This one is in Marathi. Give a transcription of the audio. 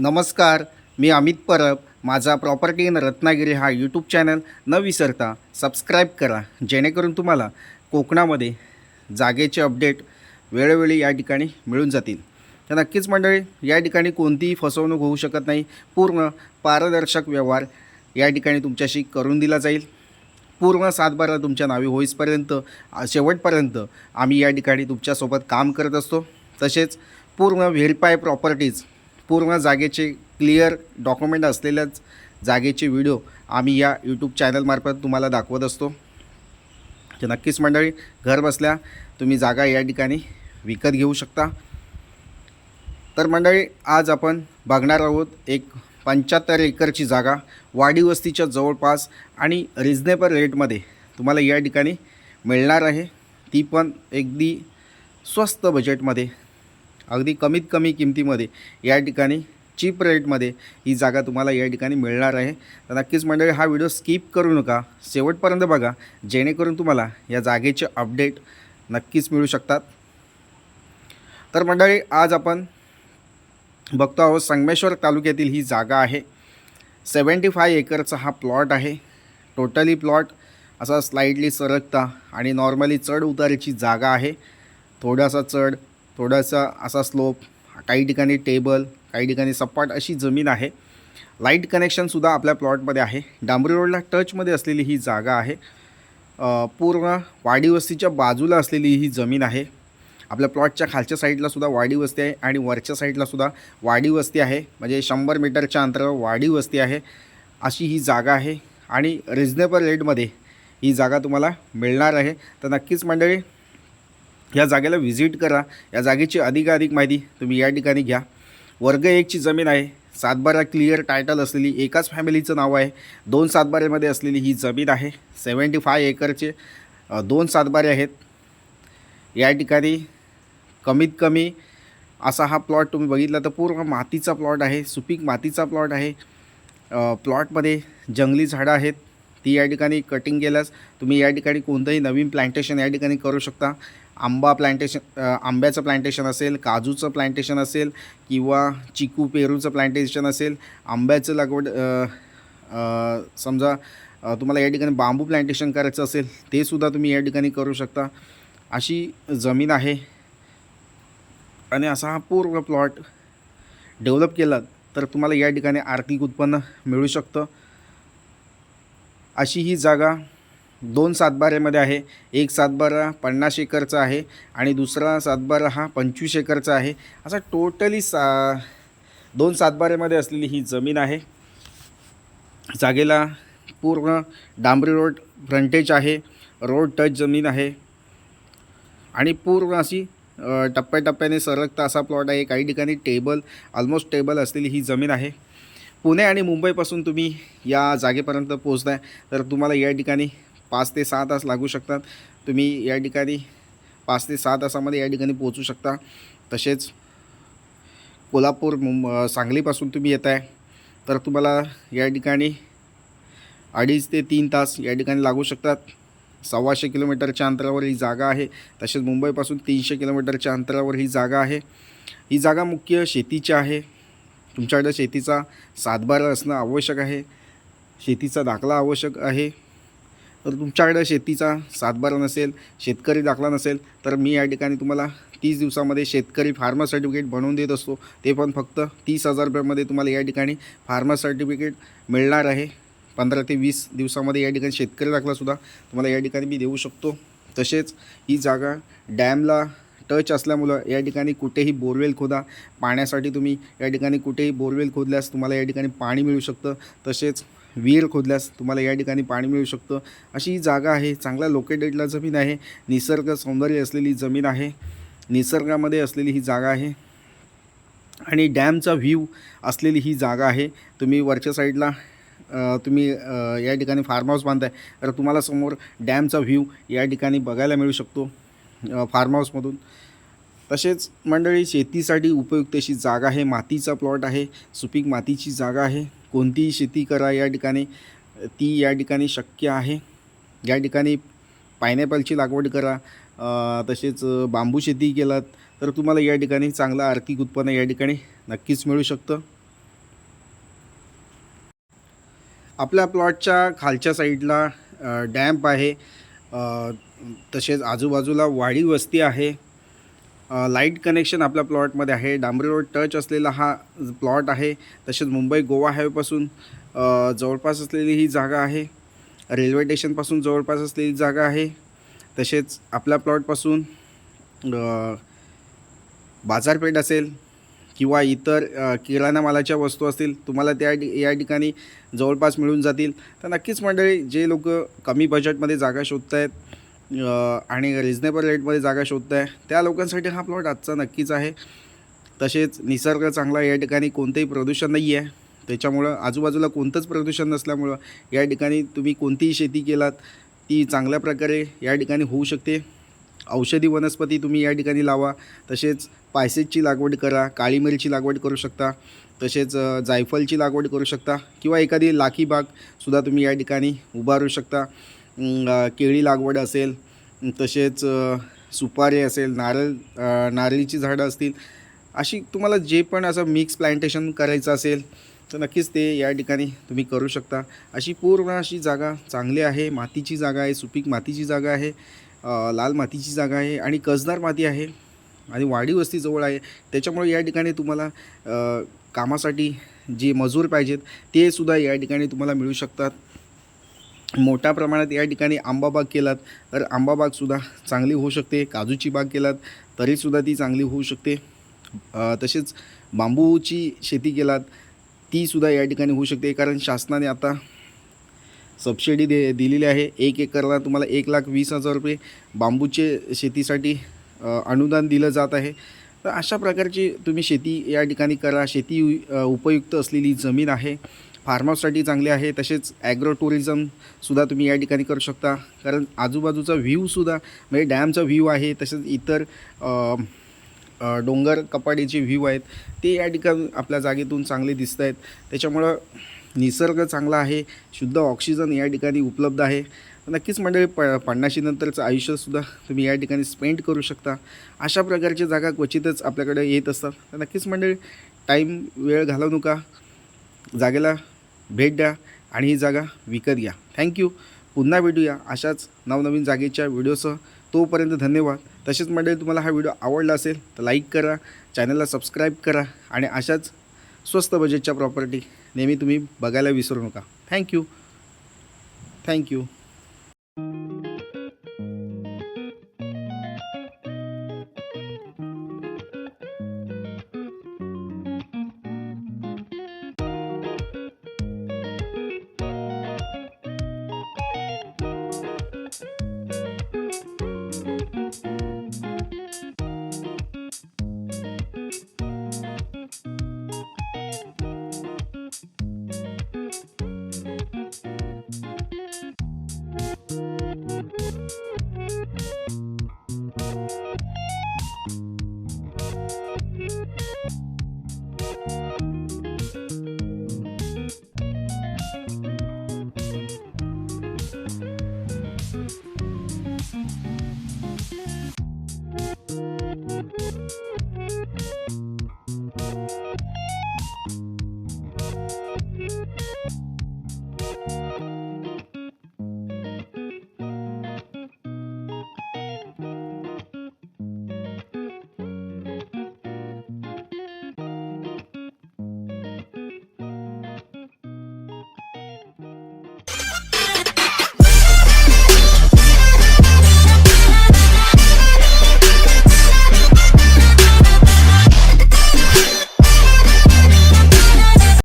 नमस्कार मी अमित परब. माझा प्रॉपर्टी इन रत्नागिरी हा यूट्यूब चॅनल न विसरता सबस्क्राईब करा जेणेकरून तुम्हाला कोकणामध्ये जागेचे अपडेट वेळोवेळी या ठिकाणी मिळून जातील. तर नक्कीच मंडळी या ठिकाणी कोणतीही फसवणूक होऊ शकत नाही. पूर्ण पारदर्शक व्यवहार या ठिकाणी तुमच्याशी करून दिला जाईल. पूर्ण सातबारा तुमच्या नावे होईसपर्यंत शेवटपर्यंत आम्ही या ठिकाणी तुमच्यासोबत काम करत असतो. तसेच पूर्ण व्हेरीफाय प्रॉपर्टीज पूर्ण जागेचे क्लिअर डॉक्युमेंट असलेल्याच जागेचे व्हिडिओ आम्ही या यूट्यूब चॅनलमार्फत तुम्हाला दाखवत असतो. तर नक्कीच मंडळी घर बसल्या तुम्ही जागा या ठिकाणी विकत घेऊ शकता. तर मंडळी आज आपण बघणार आहोत एक पंच्याहत्तर एकरची जागा वाडी वस्तीच्या जवळपास आणि रिजनेबल रेटमध्ये तुम्हाला या ठिकाणी मिळणार आहे. ती पण अगदी स्वस्त बजेटमध्ये अगदी कमीत कमी किमतीमध्ये या ठिकाणी चीप रेटमध्ये ही जागा तुम्हाला या ठिकाणी मिळणार आहे. तर नक्कीच मंडळी हा व्हिडिओ स्किप करू नका. शेवटपर्यंत बघा जेणेकरून तुम्हाला या जागेचे अपडेट नक्कीच मिळू शकतात. तर मंडळी आज आपण बघतो आहोत संगमेश्वर तालुक्यातील ही जागा आहे. सेवन्टी फाय एकरचा हा प्लॉट आहे. टोटली प्लॉट असा स्लाइडली सरकता आणि नॉर्मली चढ उतारीची जागा आहे. थोडासा चढ थोडासा असा स्लोप काही ठिकाणी टेबल काही ठिकाणी सपाट अशी जमीन आहे. लाइट कनेक्शनसुद्धा आपल्या प्लॉटमध्ये आहे. डांबरी रोडला टचमध्ये असलेली ही जागा आहे. पूर्ण वाडी वस्तीच्या बाजूला असलेली ही जमीन आहे. आपल्या प्लॉटच्या खालच्या साईडला सुद्धा वाडी वस्ती आहे आणि वरच्या साईडला सुद्धा वाडी वस्ती आहे. म्हणजे शंभर मीटरच्या अंतरावर वाडी वस्ती आहे. अशी ही जागा आहे आणि रिजनेबल रेटमध्ये ही जागा तुम्हाला मिळणार आहे. तर नक्कीच मंडळी या जागेला व्हिजिट करा. या जागेची अधिकाधिक माहिती तुम्ही या ठिकाणी घ्या. वर्ग एकची जमीन आहे. सातबारा क्लिअर टायटल असलेली एकाच फॅमिलीचं नाव आहे. दोन सातबाऱ्यामध्ये असलेली ही जमीन आहे. सेवन्टी फाय एकरचे दोन सातबारे आहेत. या ठिकाणी कमीत कमी असा हा प्लॉट तुम्ही बघितला तर पूर्ण मातीचा प्लॉट आहे. सुपीक मातीचा प्लॉट आहे. प्लॉटमध्ये जंगली झाडं आहेत. ती या ठिकाणी कटिंग केल्यास तुम्ही या ठिकाणी कोणतंही नवीन प्लांटेशन या ठिकाणी करू शकता. आंबा प्लांटेशन आंब्याचं प्लांटेशन असेल काजूचं प्लांटेशन असेल किंवा चिकू पेरूचं प्लांटेशन असेल आंब्याचं लागवड समजा तुम्हाला या ठिकाणी बांबू प्लांटेशन करायचं असेल ते सुद्धा तुम्ही या ठिकाणी करू शकता. अशी जमीन आहे. आणि असा हा पूर्ण प्लॉट डेव्हलप केला तर तुम्हाला या ठिकाणी आर्थिक उत्पन्न मिळू शकतं. अशी ही जागा दोन सातबाऱ्यामध्ये आहे. एक सातबारा पन्नास एकरचा आहे आणि दुसरा सातबारा हा पंचवीस एकरचा आहे. असा टोटली सा दोन सातबाऱ्यामध्ये असलेली ही जमीन आहे. जागेला पूर्ण डांबरी रोड फ्रंटेज आहे. रोड टच जमीन आहे. आणि पूर्ण अशी टप्प्याटप्प्याने सरकता असा प्लॉट आहे. काही ठिकाणी टेबल ऑलमोस्ट टेबल असलेली ही जमीन आहे. पुणे आणि मुंबईपासून तुम्ही या जागेपर्यंत पोहोचताय. तर तुम्हाला या ठिकाणी पाच ते सहा तास लागू शकतात. तुम्ही या ठिकाणी पाच ते सहा तासामध्ये या ठिकाणी पोचू शकता. तसेच कोल्हापूर मुंब सांगलीपासून तुम्ही येत आहे तर तुम्हाला या ठिकाणी अडीच ते तीन तास या ठिकाणी लागू शकतात. सव्वाशे किलोमीटरच्या अंतरावर ही जागा आहे. तसेच मुंबईपासून तीनशे किलोमीटरच्या अंतरावर ही जागा आहे. ही जागा मुख्य शेतीची आहे. तुमच्याकडे शेतीचा सातबारा असणं आवश्यक आहे. शेतीचा दाखला आवश्यक आहे. तर तुमच्याकडे शेतीचा सातबारा नसेल शेतकरी दाखला नसेल तर मी या ठिकाणी तुम्हाला तीस दिवसामध्ये शेतकरी फार्मर सर्टिफिकेट बनवून देत असतो. ते पण फक्त तीस हजार रुपयामध्ये तुम्हाला या ठिकाणी फार्मर सर्टिफिकेट मिळणार आहे. पंधरा ते वीस दिवसामध्ये या ठिकाणी शेतकरी दाखलासुद्धा तुम्हाला या ठिकाणी मी देऊ शकतो. तसेच ही जागा डॅमला टच असल्यामुळं या ठिकाणी कुठेही बोरवेल खोदा पाण्यासाठी तुम्ही या ठिकाणी कुठेही बोरवेल खोदल्यास तुम्हाला या ठिकाणी पाणी मिळू शकतं. तसेच विहीर खोदल्यास तुम्हाला या ठिकाणी पाणी मिळू शकतं. अशी ही जागा आहे. चांगल्या लोकेटेडला जमीन आहे. निसर्ग सौंदर्य असलेली जमीन आहे. निसर्गामध्ये असलेली ही जागा आहे. आणि डॅमचा व्ह्यू असलेली ही जागा आहे. तुम्ही वरच्या साईडला तुम्ही या ठिकाणी फार्म हाऊस बांधताय. तर तुम्हाला समोर डॅमचा व्ह्यू या ठिकाणी बघायला मिळू शकतो. फार्म हाऊसमधून तसेच मंडळी शेतीसाठी उपयुक्त अशी जागा आहे. मातीचा प्लॉट आहे. सुपीक मातीची जागा आहे. कोणतीही शेती करा या ठिकाणी ती या ठिकाणी शक्य आहे. या ठिकाणी पायनॅपलची लागवड करा तसेच बांबू शेती केलात तर तुम्हाला या ठिकाणी चांगलं आर्थिक उत्पन्न या ठिकाणी नक्कीच मिळू शकतं. आपल्या प्लॉटच्या खालच्या साईडला डॅम्प आहे. तसेच आजूबाजूला वाडी वस्ती आहे. लाइट कनेक्शन आपल्या प्लॉटमध्ये आहे. डांबरी रोड टच असलेला हा प्लॉट आहे. तसेच मुंबई गोवा हायवेपासून जवळपास असलेली ही जागा आहे. रेल्वे स्टेशनपासून जवळपास असलेली जागा आहे. तसेच आपल्या प्लॉटपासून बाजारपेठ असेल किंवा इतर किराणा मालाच्या वस्तू असतील तुम्हाला त्या या ठिकाणी जवळपास मिळून जातील. तर नक्कीच मंडळी जे लोक कमी बजेटमध्ये जागा शोधत आहेत आणि रिजनेबल रेटमध्ये जागा शोधताय. आहे त्या लोकांसाठी हा प्लॉट आजचा नक्कीच आहे. तसेच निसर्ग चांगला या ठिकाणी कोणतंही प्रदूषण नाही आहे त्याच्यामुळं आजूबाजूला कोणतंच प्रदूषण नसल्यामुळं या ठिकाणी तुम्ही कोणतीही शेती केलात ती चांगल्या प्रकारे या ठिकाणी होऊ शकते. औषधी वनस्पती तुम्ही या ठिकाणी लावा. तसेच पायसेजची लागवड करा काळी मिरची लागवड करू शकता. तसेच जायफलची जायफळची लागवड करू शकता. किंवा एखादी लाखी बागसुद्धा तुम्ही या ठिकाणी उभारू शकता. केळी लागवड असेल तसेच सुपारी असेल नारळ नारळीची झाडं असतील अशी तुम्हाला जे पण असं मिक्स प्लांटेशन करायचं असेल तर नक्कीच ते या ठिकाणी तुम्ही करू शकता. अशी पूर्ण अशी जागा चांगली आहे मातीची जागा आहे सुपीक मातीची जागा आहे लाल मातीची जागा आहे आणि कसदार माती आहे आणि वाडी वस्ती जवळ आहे. त्याच्यामुळे या ठिकाणी तुम्हाला कामासाठी जे मजूर पाहिजेत ते सुद्धा या ठिकाणी तुम्हाला मिळू शकतात. मोठ्या प्रमाणात या ठिकाणी आंबा बाग केलात तर आंबा बागसुद्धा चांगली होऊ शकते काजूची बाग केलात तरीसुद्धा ती चांगली होऊ शकते. तसेच बांबूची शेती केलात तीसुद्धा या ठिकाणी होऊ शकते कारण शासनाने आता सबसिडी दे दिलेली आहे. एक एकरला तुम्हाला एक लाख वीस हजार रुपये बांबूचे शेतीसाठी अनुदान दिलं जात आहे. तर अशा प्रकारची तुम्ही शेती या ठिकाणी करा. शेती उपयुक्त असलेली जमीन आहे. फार्मर्ससाठी चांगले आहे तसेच ॲग्रो टुरिझमसुद्धा तुम्ही या ठिकाणी करू शकता. कारण आजूबाजूचा व्ह्यूसुद्धा म्हणजे डॅमचा व्ह्यू आहे तसेच इतर डोंगर कपाडीचे व्ह्यू आहेत ते या ठिकाणी आपल्या जागेतून चांगले दिसत आहेत. त्याच्यामुळं निसर्ग चांगला आहे शुद्ध ऑक्सिजन या ठिकाणी उपलब्ध आहे. नक्कीच मंडळी प पन्नाशीनंतरचं आयुष्यसुद्धा तुम्ही या ठिकाणी स्पेंड करू शकता. अशा प्रकारच्या जागा क्वचितच आपल्याकडे येत असतात. तर नक्कीच मंडळी टाईम वेळ घालवू नका. जागेला भेट द्या आणि ही जागा विकत घ्या. थँक्यू पुन्हा भेटूया अशाच नवनवीन जागेच्या व्हिडिओसह. तोपर्यंत धन्यवाद. तसेच मंडळी तुम्हाला हा व्हिडिओ आवडला असेल तर लाईक करा चॅनलला सबस्क्राईब करा आणि अशाच स्वस्त बजेटच्या प्रॉपर्टी नेहमी तुम्ही बघायला विसरू नका. Thank you thank you